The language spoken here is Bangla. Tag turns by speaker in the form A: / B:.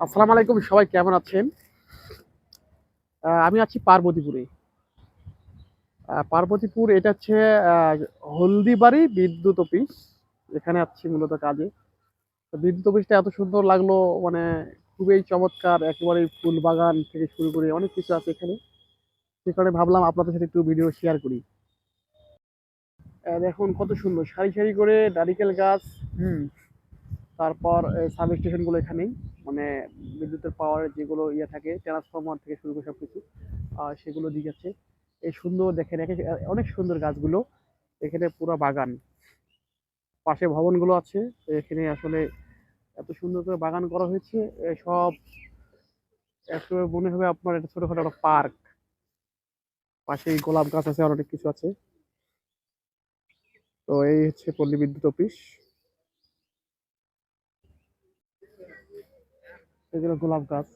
A: আসসালামু আলাইকুম, সবাই কেমন আছেন? আমি আছি পার্বতীপুরে। পার্বতীপুর, এটা হচ্ছে হলদিবাড়ি বিদ্যুৎ অফিস। এখানে আছি মূলত কাজে। বিদ্যুৎ অফিসটা এত সুন্দর লাগল মানে খুবই চমৎকার, একেবারে ফুল বাগান থেকে শুরু করে অনেক কিছু আছে এখানে। সে কারণে ভাবলাম আপনাদের সাথে একটু ভিডিও শেয়ার করি। দেখুন কত সুন্দর, সারি সারি করে নারিকেল গাছ। হুম। তারপর সাব স্টেশনগুলো এখানেই। মানে বিদ্যুতের পাওয়ার যেগুলো ইয়ে থাকে ট্রান্সফরমার থেকে শুরু করে সব কিছু সেগুলো দিয়ে যাচ্ছে এই সুন্দর দেখেন অনেক সুন্দর গাছগুলো। এখানে পুরো বাগান। পাশে ভবনগুলো আছে। এখানে আসলে এত সুন্দর করে বাগান করা হয়েছে সব একটু মনে হবে আপনার একটা ছোটখাটো একটা পার্ক। পাশে গোলাপ গাছ আছে, আর অনেক কিছু আছে। তো এই হচ্ছে পল্লী বিদ্যুৎ অফিস। এগুলো গোলাপ গাছ।